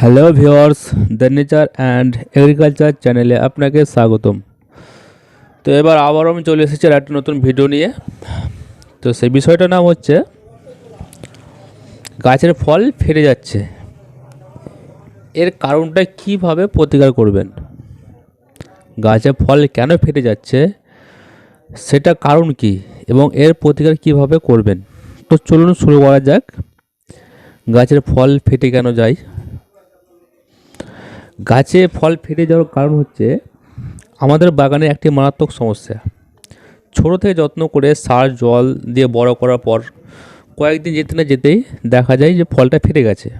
Hello viewers the nature and agriculture চ্যানেলে আপনাকে স্বাগতম। তো এবার আবারও আমি চলে এসেছি একটা নতুন ভিডিও নিয়ে। তো সেই বিষয়টার নাম হচ্ছে, গাছের ফল ফেটে যাচ্ছে। এর কারণটা কীভাবে প্রতিকার করবেন? গাছের ফল কেন ফেটে যাচ্ছে? সেটা কারণ কি? এবং এর প্রতিকার কীভাবে করবেন? তো চলুন শুরু করা যাক। গাছের ফল ফেটে কেন যায়? গাছে ফল ফেটে যাওয়ার কারণ হচ্ছে আমাদের বাগানে একটি মারাত্মক সমস্যা। ছোটো থেকে যত্ন করে সার, জল দিয়ে বড় করার পর কয়েকদিন যেতে না যেতেই দেখা যায় যে ফলটা ফেটে গেছে।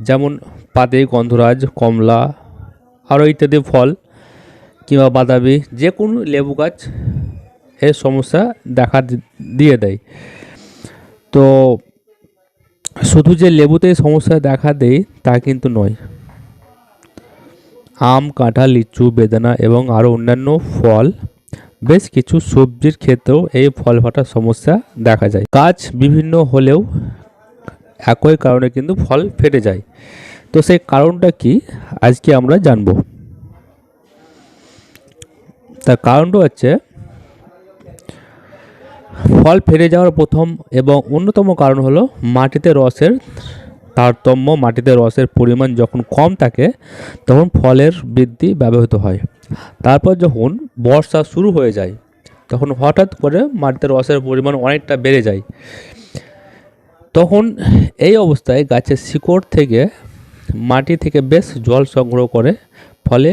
যেমন পাতে গন্ধরাজ, কমলা আরও ইত্যাদি ফল কিংবা বাদাবি যে কোনো লেবু গাছ এর সমস্যা দেখা দিয়ে দেয়। তো শুধু যে লেবুতে সমস্যা দেখা দেয় তা কিন্তু নয়। আম, কাঁঠাল, লিচু, বেদানা এবং আরও অন্যান্য ফল। বেশ কিছু সবজির ক্ষেত্রেও এই ফল ফাটার সমস্যা দেখা যায়। গাছ বিভিন্ন হলেও একই কারণে কিন্তু ফল ফেটে যায়। তো সেই কারণটা কি? আজকে আমরা জানব। তার কারণটা হচ্ছে, ফল ফেটে যাওয়ার প্রথম এবং অন্যতম কারণ হলো মাটিতে রসের তারতম্য মাটিতে রসের পরিমাণ যখন কম থাকে, তখন ফলের বৃদ্ধি ব্যবহৃত হয়। তারপর যখন বর্ষা শুরু হয়ে যায়, তখন হঠাৎ করে মাটিতে রসের পরিমাণ অনেকটা বেড়ে যায়। তখন এই অবস্থায় গাছের শিকড় থেকে মাটি থেকে বেশ জল সংগ্রহ করে, ফলে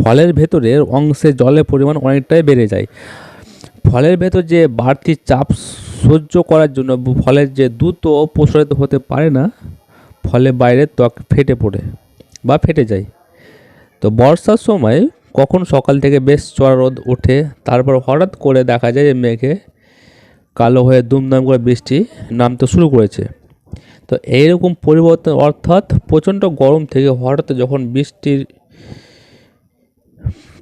ফলের ভেতরের অংশে জলের পরিমাণ অনেকটাই বেড়ে যায়। ফলের ভেতর যে বাড়তি চাপ সহ্য করার জন্য ফলের যে দ্রুত প্রসারিত হতে পারে না, ফলে বাইরের ত্বক ফেটে পড়ে বা ফেটে যায়। তো বর্ষার সময় কখন সকাল থেকে বেশ চড়া রোদ ওঠে, তারপর হঠাৎ করে দেখা যায় যে মেঘে কালো হয়ে দুমদাম করে বৃষ্টি নামতে শুরু করেছে। তো এইরকম পরিবর্তন অর্থাৎ প্রচণ্ড গরম থেকে হঠাৎ যখন বৃষ্টির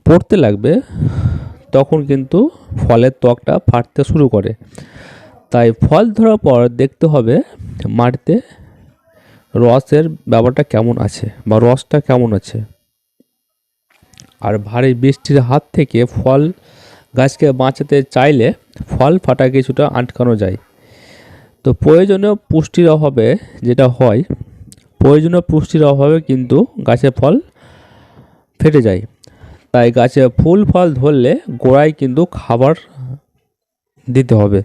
পড়তে লাগবে, তখন কিন্তু ফলের ত্বকটা ফাটতে শুরু করে। তাই ফল ধরার পর দেখতে হবে মাটিতে রসের ব্যাপারটা কেমন আছে বা রসটা কেমন আছে। আর ভারী বৃষ্টির হাত থেকে ফল গাছকে বাঁচাতে চাইলে ফল ফাটা কিছুটা আটকানো যায়। তো প্রয়োজনীয় পুষ্টির অভাবে যেটা হয়, প্রয়োজনীয় পুষ্টির অভাবে কিন্তু গাছে ফল ফেটে যায়। তাই গাছে ফুল ফল ধরলে গোড়ায় কিন্তু খাবার দিতে হবে।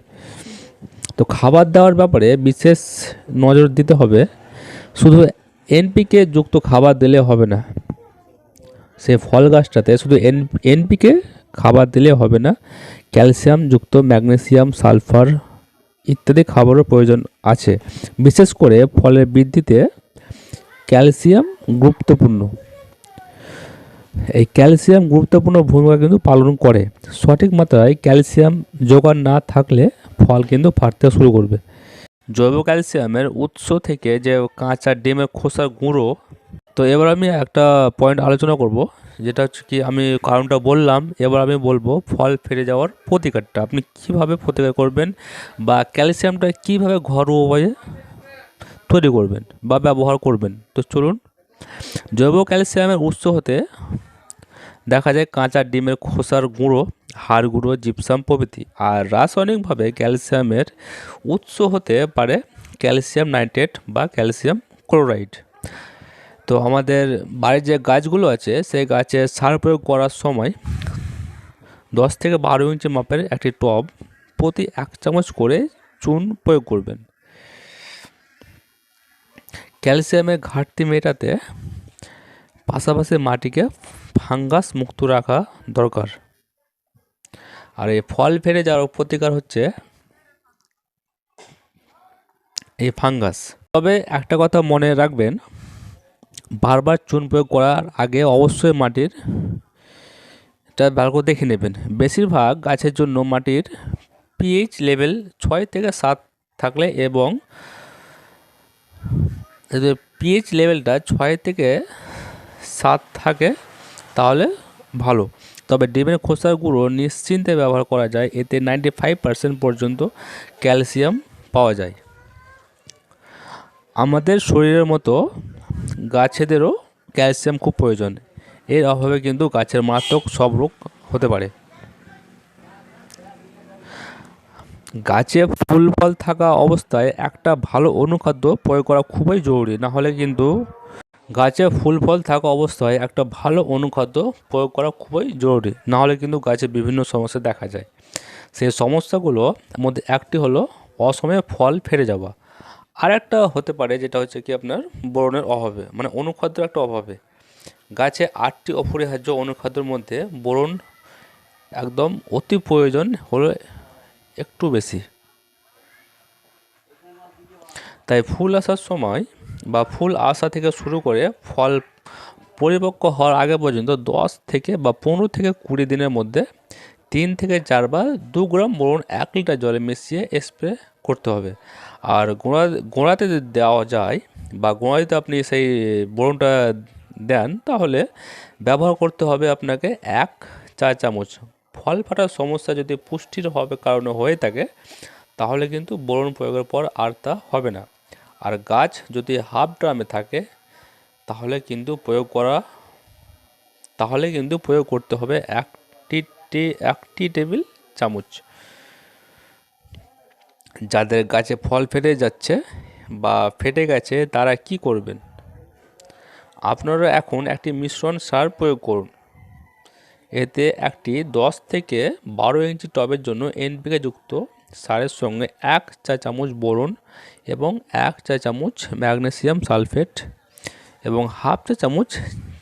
তো খাবার দেওয়ার ব্যাপারে বিশেষ নজর দিতে হবে। শুধু এনপিকে যুক্ত খাবার দিলে হবে না। সে ফল গাছটাতে শুধু এন এনপিকে খাবার দিলে হবে না। ক্যালসিয়াম যুক্ত ম্যাগনেসিয়াম, সালফার ইত্যাদি খাবারও প্রয়োজন আছে। বিশেষ করে ফলের বৃদ্ধিতে ক্যালসিয়াম গুরুত্বপূর্ণ। এই ক্যালসিয়াম গুরুত্বপূর্ণ ভূমিকা কিন্তু পালন করে। সঠিক মাত্রায় ক্যালসিয়াম যোগান না থাকলে ফল কিন্তু ফাটতে শুরু করবে। জৈব ক্যালসিয়ামের উৎস থেকে যে কাঁচা ডিমের খোসার গুঁড়ো, তো এবার আমি একটা পয়েন্ট আলোচনা করব, যেটা হচ্ছে কি আমি কারণটা বললাম, এবার আমি বলব ফল ফেটে যাওয়ার প্রতিকারটা। আপনি কীভাবে প্রতিকার করবেন বা ক্যালসিয়ামটা কীভাবে ঘরোয়া উপায়ে তৈরি করবেন বা ব্যবহার করবেন? তো চলুন। জৈব ক্যালসিয়ামের উৎস হতে দেখা যায় কাঁচা ডিমের খোসার গুঁড়ো, হাড় গুঁড়ো জিপসাম প্রভৃতি। আর রাসায়নিকভাবে ক্যালসিয়ামের উৎস হতে পারে ক্যালসিয়াম নাইট্রেট বা ক্যালসিয়াম ক্লোরাইড। তো আমাদের বাড়ির যে গাছগুলো আছে, সেই গাছে সার প্রয়োগ করার সময় দশ থেকে বারো ইঞ্চি মাপের একটি টব প্রতি এক চামচ করে চুন প্রয়োগ করবেন। ক্যালসিয়ামের ঘাটতি মেটাতে পাশাপাশি মাটিকে ফাঙ্গাস মুক্ত রাখা দরকার। আর এই ফল ফেটে যাওয়ার প্রতিকার হচ্ছে এই ফাঙ্গাস। তবে একটা কথা মনে রাখবেন, বারবার চুন প্রয়োগ করার আগে অবশ্যই মাটির এটা ভালো করে দেখে নেবেন। বেশিরভাগ গাছের জন্য মাটির পিএইচ লেভেল ছয় থেকে সাত থাকলে এবং পিএইচ লেভেলটা ছয় থেকে সাত থাকে তাহলে ভালো। তবে ডিমের খোসার গুঁড়ো নিশ্চিন্তে ব্যবহার করা যায়, এতে নাইনটি ফাইভ পার্সেন্ট পর্যন্ত ক্যালসিয়াম পাওয়া যায়। আমাদের শরীরের মতো গাছেদেরও ক্যালসিয়াম খুব প্রয়োজন। এর অভাবে কিন্তু গাছের মারাত্মক সব রোগ হতে পারে। গাছে ফুল ফল থাকা অবস্থায় একটা ভালো অনুখাদ্য প্রয়োগ করা খুবই জরুরি না হলে কিন্তু গাছে ফুল ফল থাকা অবস্থায় একটা ভালো অনুখাদ্য প্রয়োগ করা খুবই জরুরি। না হলে কিন্তু গাছে বিভিন্ন সমস্যা দেখা যায়। সেই সমস্যাগুলোর মধ্যে একটি হলো অসময়ে ফল ফেরে যাওয়া। আর একটা হতে পারে যেটা হচ্ছে কি আপনার বোরনের অভাবে মানে অনুখাদ্যের একটা অভাবে। গাছে আটটি অপরিহার্য অনুখাদ্যের মধ্যে বোরন একদম অতি প্রয়োজন হলো একটু বেশি। তাই ফুল আসার সময় বা ফুল আসা থেকে শুরু করে ফল পরিপক্ক হওয়ার আগে পর্যন্ত দশ থেকে বা পনেরো থেকে কুড়ি দিনের মধ্যে তিন থেকে চারবার দু গ্রাম বোরন এক লিটার জলে মিশিয়ে স্প্রে করতে হবে। আর গোড়া, গোড়াতে যদি দেওয়া যায় বা গোড়ায় যদি আপনি সেই বোরনটা দেন তাহলে ব্যবহার করতে হবে আপনাকে এক চা চামচ। ফল ফাটার সমস্যা যদি পুষ্টির হবে কারণে হয়ে থাকে তাহলে কিন্তু বোরন প্রয়োগের পর আর তা হবে না। আর গাছ যদি হাফ ড্রামে থাকে, তাহলে কিন্তু প্রয়োগ করা, তাহলে কিন্তু প্রয়োগ করতে হবে একটি একটি টেবিল চামচ। যাদের গাছে ফল ফেটে যাচ্ছে বা ফেটে গেছে, তারা কি করবেন? আপনারা এখন একটি মিশ্রণ সার প্রয়োগ করুন। এতে একটি দশ থেকে বারো ইঞ্চি টবের জন্য এনপিকে যুক্ত সারের সঙ্গে এক চা চামচ বোরন এবং এক চা চামচ ম্যাগনেসিয়াম সালফেট এবং হাফ চা চামচ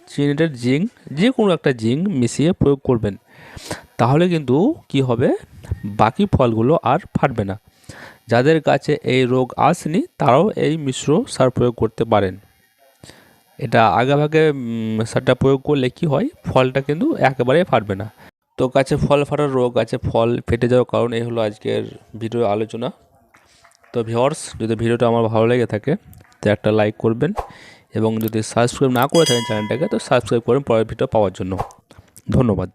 চিনিটের জিঙ্ক যে কোনো একটা জিঙ্ক মিশিয়ে প্রয়োগ করবেন। তাহলে কিন্তু কি হবে? বাকি ফলগুলো আর ফাটবে না। যাদের কাছে এই রোগ আসেনি, তারাও এই মিশ্র সার প্রয়োগ করতে পারেন। এটা আগেভাগে সারটা প্রয়োগ করলে কি হয়? ফলটা কিন্তু একেবারে ফাটবে না। তো গাছে ফল ফাটার রোগ গাছে ফল ফেটে যাওয়ার কারণ এই হলো আজকের ভিডিও আলোচনা। তো ভিওর্স যদি ভিডিওটা আমার ভালো লেগে থাকে, তো একটা লাইক করবেন এবং যদি সাবস্ক্রাইব না করে থাকেন চ্যানেলটাকে তো সাবস্ক্রাইব করবেন পরের ভিডিও পাওয়ার জন্য। ধন্যবাদ।